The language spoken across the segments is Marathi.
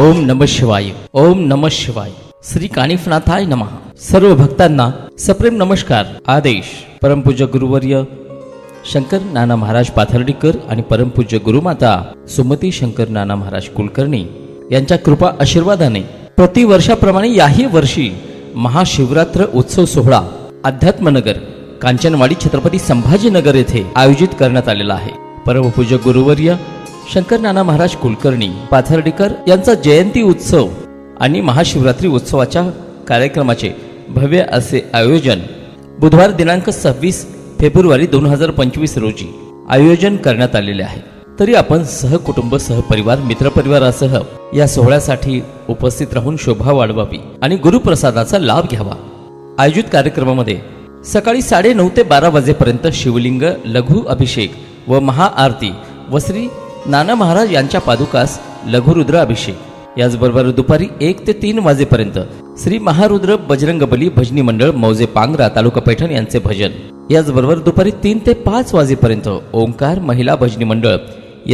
ओम नम शिवाय ओम नम शिवाय. श्री कानिफनाथाय नमः. सर्व भक्तांना सप्रेम नमस्कार आदेश. परमपूज्य गुरुवर्य शंकर नाना महाराज पाथर्डीकर आणि परमपूज्य गुरुमाता सुमती शंकर नाना महाराज कुलकर्णी यांच्या कृपा आशीर्वादाने प्रतिवर्षाप्रमाणे याही वर्षी महाशिवरात्र उत्सव सोहळा अध्यात्मनगर कांचनवाडी छत्रपती संभाजीनगर येथे आयोजित करण्यात आलेला आहे. परमपूज्य गुरुवर्य शंकर नाना महाराज कुलकर्णी पाथर्डीकर यांचा जयंती उत्सव आणि महाशिवरात्री उत्सवाच्या कार्यक्रमाचे भव्य असे आयोजन बुधवार दिनांक सव्वीस फेब्रुवारी दोन हजार पंचवीस रोजी आयोजन करण्यात आलेले आहे. तरी आपण सहकुटुंब सहपरिवार मित्रपरिवारासह या सोहळ्यासाठी उपस्थित राहून शोभा वाढवावी आणि गुरुप्रसादाचा लाभ घ्यावा. आयोजित कार्यक्रमामध्ये सकाळी साडे नऊ ते बारा वाजेपर्यंत शिवलिंग लघु अभिषेक व महाआरती व श्री नाना महाराज यांच्या पादुकास लघुरुद्र अभिषेक. याचबरोबर दुपारी एक ते तीन वाजेपर्यंत श्री महारुद्र बजरंगबली भजनी मंडळ मौजे पांगरा तालुका पैठण यांचे भजन. याचबरोबर दुपारी तीन ते पाच वाजेपर्यंत ओंकार महिला भजनी मंडळ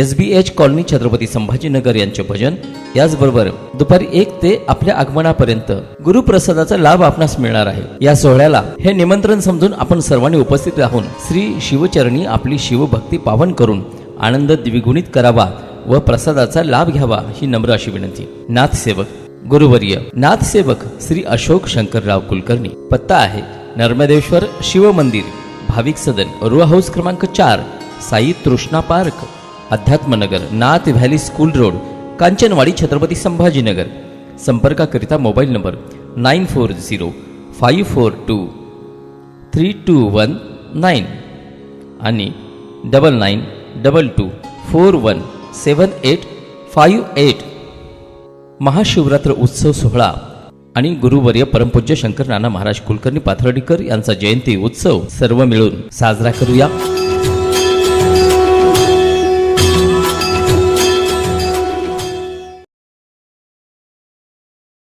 S B H colony Chhatrapati Sambhajinagar यांचे भजन. याचबरोबर दुपारी एक ते आपल्या आगमनापर्यंत गुरुप्रसादाचा लाभ आपणास मिळणार आहे. या सोहळ्याला हे निमंत्रण समजून आपण सर्वांनी उपस्थित राहून श्री शिवचरणी आपली शिवभक्ती पावन करून आनंद द्विगुणित करावा व प्रसादाचा लाभ घ्यावा ही नम्र अशी विनंती. नाथसेवक गुरुवर्य. नाथसेवक श्री अशोक शंकरराव कुलकर्णी. पत्ता आहे नर्मदेश्वर शिव मंदिर भाविक सदन रो हाऊस क्रमांक चार Sai Trishna park Adhyatmanagar Nath valley school road Kanchanwadi Chhatrapati Sambhajinagar. संपर्काकरिता mobile number nine four zero five four two three two one nine आणि double nine double two four one seven eight five eight Mahashivratri उत्सव सोहळा आणि गुरुवर्य परमपूज्य शंकर नाना महाराज कुलकर्णी पाथर्डीकर यांचा जयंती उत्सव सर्व मिळून साजरा करूया.